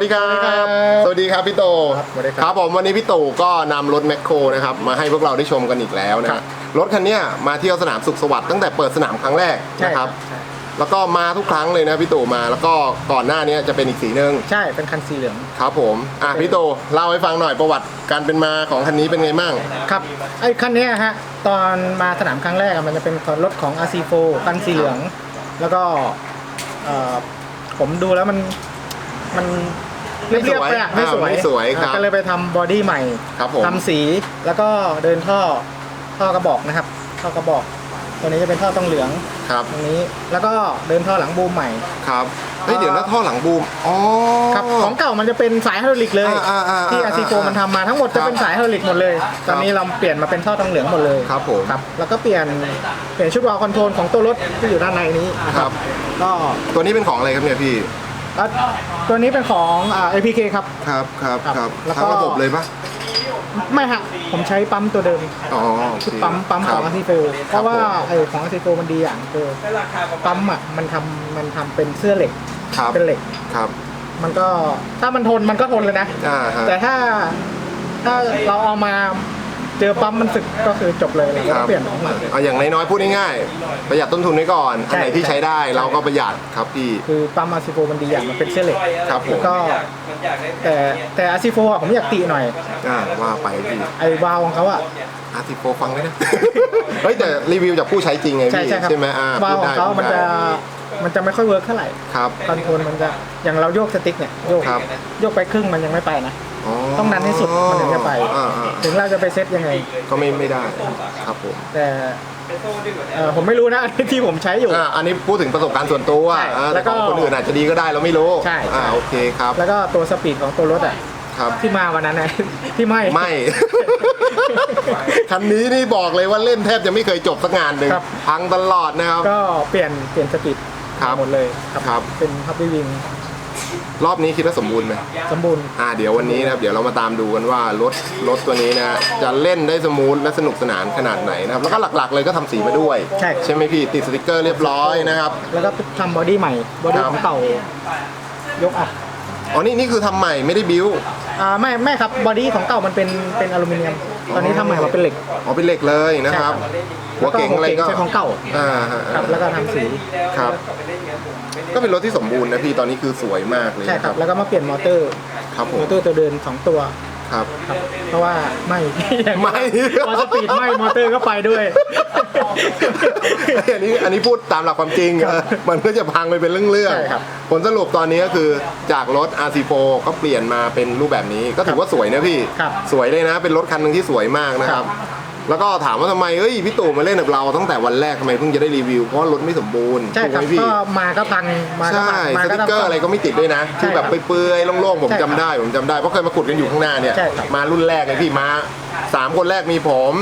วัสดีครับสวัสดีครับ สวัสดีครับพี่โตครับสวัสดีครับครับผมวันนี้พี่ตู่ก็นำรถแมคโครนะครับมาให้พวกเราได้ชมกันอีกแล้วนะครัฮะบรถคันเนี้ยมาเที่ยวสนามสุขสวัสดิ์ตั้งแต่เปิดสนามครั้งแรกนะครับใช่แล้วก็มาทุกครั้งเลยนะพี่ตู่มาแล้วก็ก่อนหน้านี้จะเป็นอีกสีหนึ่งใช่เป็นคันสีเหลืองครับผมอะพี่ตู่เล่าให้ฟังหน่อยประวัติการเป็นมาของคันนี้เป็นไงมั่งครับไอ้คันเนี้ยฮะตอนมาสนามครั้งแรกอะมันจะเป็นรถของ RC4 คันสีเหลือง แล้วก็เอ่อผมดูแล้วมันมัน เรียบๆไปอะไม่ไม่สสววยยไม่สวยครับก็เลยไปทำบอดี้ใหม่ครับผม ทำสีแล้วก็เดินท่อท่อกระบอกนะครับ ท่อกระบอก ตัวนี้จะเป็นท่อต้องเหลืองครับตรงนี้ แล้วก็เดินท่อหลังบูมใหม่ ครับเฮ้ยเดี๋ยวนะท่อหลังบูมอ๋อ ครับของเก่ามันจะเป็นสายไฮดรอลิกเลย อ่าอ่าอ่าที่อ่า RC4 มันทำมาทั้งหมดจะเป็นสายไฮดรอลิกหมดเลย ตอนนี้เราเปลี่ยนมาเป็นท่อทองเหลืองหมดเลยครับผม ครับแล้วก็เปลี่ยนเปลี่ยนชุดวาล์วคอนโทรลของตัวรถที่อยู่ด้านในนี้นะคครัรับบก็ตัวนี้เป็นของอะไรครับเนี่ยพี่ อะตัวนี้เป็นของอ่า APK ครับ ครับครับครับครับแล้วก็ ทั้งระบบเลยปะไม่ฮะ ผมใช้ปั๊มตัวเดิมอ๋อโอเคปั๊มปั๊มของครับ RC4 เพราะว่าไอ้ของ RC4 มันดีอย่างคือปั๊มอะมันทำมันทำเป็นเสื้อเหล็กครับเป็นเหล็ก ครับมันก็ถ้ามันทนมันก็ทนเลยนะ อ่าฮะแต่ถ้าถ้าเราเอามา เจอปั๊มมันสึกก็คือจบเลยเราครัก็บเปลี่ยนของใหม่ เอาอย่างน้อยๆพูดง่ายๆประหยัดต้นทุนไว้ก่อนอันไหนที่ใช้ได้เราก็ประหยัดครับพี่ คือปั๊มอาซิโฟมันดีอย่างมันเป็นเส้นเหล็กครับผม แล้วก็แต่แต่อาซิโฟอะผมอยากตีหน่อย อ่าว่าไปพี่ไอ้วาล์วของเขาอะอาร์ติโฟฟังไว้นะ เฮ้ยแต่รีวิวจากผู้ใช้จริงไงใช่พี่ใช่ครับใช่ไหมอ่าวาล์วพูดขอได้งเขาพูดมันได้จะมันจะไม่ค่อยเวิร์กเท่าไหร่ครับ คอนโทรลมันจะอย่างเราโยกสติ๊กเนี่ยโยกครับ โยกไปครึ่งมันยังไม่ไปนะ ต้องดันให้สุดมันถึงจะไป อ่าอ่าถึงเราจะไปเซตยังไง ก็ไม่ไม่ได้ครับผมแต่เอ่อผมไม่รู้นะที่ผมใช้อยู่ อ่าอันนี้พูดถึงประสบการณ์ส่วนตัวใช่อ่าแล้แต่วก็ของคนอื่นอาจจะดีก็ได้เราไม่รู้ใช่ใช่ อ่าโอเคครับแล้วก็ตัวสปีดของตัวรถอะครับที่มาวันนั้นนะ ที่ไหม่ ไม่ คันนี้นี่บอกเลยว่าเล่นแทบจะไม่เคยจบสักงานหนึ่งครับ พังตลอดนะครับ ก็เปลี่ยนเปลี่ยนสปีดครับหมดเลยครับครับ เป็นฮับบี้วิง รอบนี้คิดว่าสมบูรณ์ไหมสมบูรณ์ อ่าเดี๋ยววันนี้นะครับ เดี๋ยวเรามาตามดูกันว่ารถรถตัวนี้นะจะเล่นได้สมูทและสนุกสนานขนาดไหนนะครับ แล้วก็หลักๆเลยก็ทำสีมาด้วย ใช่ ใช่ไหมพี่ติดสติกเกอร์เรียบร้อยนะครับ แล้วก็ทำบอดี้ใหม่บอดี้ครับของเก่ายกออกอ๋อนี่นี่คือทำใหม่ไม่ได้บิวอ่าไม่ไม่ครับบอดี้ของเก่ามันเป็นเป็นอลูมิเนียม ตอนนี้ทำใหม่มาเป็นเหล็ก อ๋อเป็นเหล็กเลยนะครับ หัวเก๋งอะไรก็ใช้ของเก่าอ่าฮะครับแล้วก็ทำสีครับ ก็เป็นรถที่สมบูรณ์นะพี่ตอนนี้คือสวยมากเลยใช่นะครับ แล้วก็มาเปลี่ยนมอเตอร์ครับผมมอเตอร์ตัวเดินสองตัวครับ ครับ เพราะว่าไม่ไม่ พอสปีดไม่มอเตอร์ก็ไปด้วย อันนี้อันนี้พูดตามหลักความจริงครับมันก็จะพังไปเป็นเรื่องใช่ครับๆผลสรุปตอนนี้ก็คือจากรถ RC4 ก็เปลี่ยนมาเป็นรูปแบบนี้ก็ถือว่าสวยนะพี่ครับสวยเลยนะ เป็นรถคันหนึ่งที่สวยมากนะครับ แล้วก็ถามว่าทำไมเอ้ยพี่ตู่มาเล่นกับเราตั้งแต่วันแรกทำไมเพิ่งจะได้รีวิวเพราะว่ารถไม่สมบูรณ์ใช่ครับถูกไหมพี่ก็มาก็พังมาก็ใช่พังมาสก็ติ๊กเกอร์อะไรก็ไม่ติดด้วยนะใช่ที่แบบครับเปื่อยๆโล่งๆผมใช่คจำรับได้ผมจำได้เพราะเคยมาขุดกันอยู่ข้างหน้าเนี่ย ใช่ครับมารุ่นแรกเลยพี่มาสามคนแรกมีผม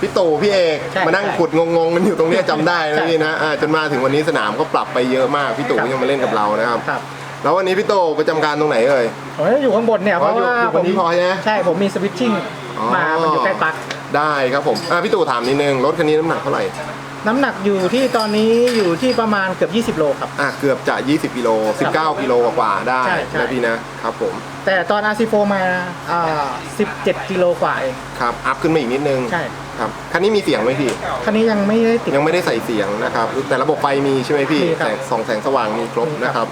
พี่ตู่พี่เอกใช่มานั่งใช่ขุดงงๆกันอยู่ตรงเนี้ยจำได้ใช่นะพี่นะอ่าจนมาถึงวันนี้สนามก็ปรับไปเยอะมากพี่ตู่ครับ ยังมาเล่นกับเรานะครับครับแล้ววันนี้พี่ตู่ประจำการตรงไหนเอ่ย ผมจะอยู่ข้างบนเนี่ยเพอ๋อราะอยู่ว่าอยู่บนนี้พอใช่ไหมใช่ผมมีสวิตชิ่งอ๋อ มามันอยู่ใกล้ปลั๊ก ได้ครับผมอ่าพี่ตู่ถามนิดนึงรถคันนี้น้ำหนักเท่าไหร่น้ำหนักอยู่ที่ตอนนี้อยู่ที่ประมาณเกือบ20 โลครับ อ่าเกือบจะ 20กิโล19กิโลกว่าๆได้ใช่ใช่ นะพี่นะครับผมแต่ตอน RC4 มาอ่า17 กิโลกว่าเองครับอัพขึ้นมาอีกนิดนึงใช่ ครับคันนี้มีเสียงไหมพี่ คันนี้ยังไม่ได้ติด ยังไม่ได้ใส่เสียงนะครับ แต่ระบบไฟมีใช่ไหมพี่มีครับ แสงส่องแสงสว่างมีครบมีครับนะครับ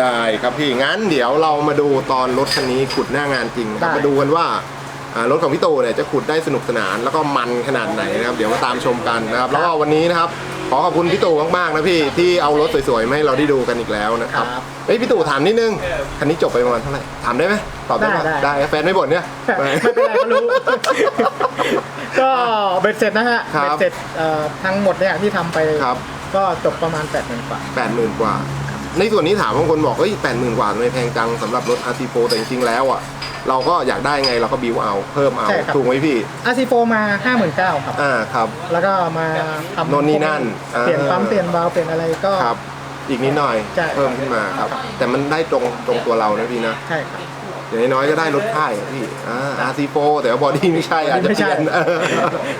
ได้ครับพี่งั้นเดี๋ยวเรามาดูตอนรถคันนี้ขุดหน้างานจริงนะครับได้ มาดูกันว่าอ่า รถของพี่โตเนี่ยจะขุดได้สนุกสนานแล้วก็มันขนาดไหนนะครับเดี๋ยวมาตามชมกันนะครับแล้วก็วันนี้นะครับขอขอบคุณพี่ตู่มากๆนะพี่ที่เอารถสวยๆมาให้เราได้ดูกันอีกแล้วนะครับครับเฮ้ยพี่ตู่ถามนิดนึงคันนี้จบไปประมาณเท่าไหร่ถามได้ไหมตอบได้ไหมได้ได้ ได้แฟนไม่บ่นเนี่ย ไม่เป็นไรเขารู้ ก็เบ็ดเสร็จนะฮะครับ เบ็ดเสร็จเอ่อทั้งหมดเนี่ยที่ทำไปครับก็จบประมาณ8ปดหมื่นกว่า แปดหมื่นกว่า ในส่วนนี้ถามบางคนบอกเฮ้ยแปดหมื่นกว่าทำไมแพงจังสำหรับรถ RC4 แต่จริงๆแล้วอะ เราก็อยากได้ไงเราก็บิวเอาเพิ่มเอาใช่ครับ ถูกไหมพี่ RC4 มา 59,000ครับ อ่าครับ แล้วก็มาทำโน่นนี่นั่นเปลี่ยนปั๊มอ่าเปลี่ยนวาล์วเปลี่ยนอะไรก็ ครับ อีกนิดหน่อยใช่ เพิ่มขึ้นมาครับ แต่มันได้ตรงตรงตัวเรานะพี่นะใช่ครับ อย่างน้อยๆก็ได้รถค่ายอะพี่อ่า RC4 แต่ว่าบอดี้ไม่ใช่อาจจะไม่เปใช่ ลี่ยนเออ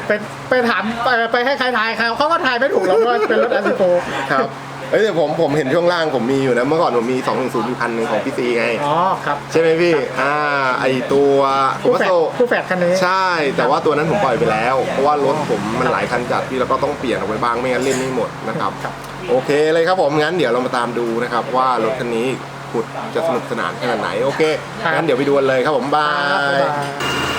ไปไปถามไปไปให้ใครทายเขาเขาก็ทายไม่ถูกหรอกว่าเป็นรถ RC4 ครับเฮ้ยแต่ผมผมเห็นช่วงล่างผมมีอยู่นะเมื่อก่อนผมมี2 1 0อยู่คันหนึ่งของพี่ซีไง อ๋อครับใช่ไหมพี่ อ่าไอตัวผมคู่ว่าแฝดโตคู่แฝดคันนี้ ใช่ แต่ว่าตัวนั้นผมปล่อยไปแล้ว เพราะว่ารถผมมันหลายคันจัดพี่แล้วก็ต้องเปลี่ยนออกไปบ้างไม่งั้นเล่นไม่หมดนะครับ ครับ โอเคเลยครับผมงั้นเดี๋ยวเรามาตามดูนะครับ ว่ารถคันนี้ขุดจะสนุกสนานขนาดไหนโอเคครับงั้นเดี๋ยวไปดูกันเลยครับผมบาครับบ๊ายยบาย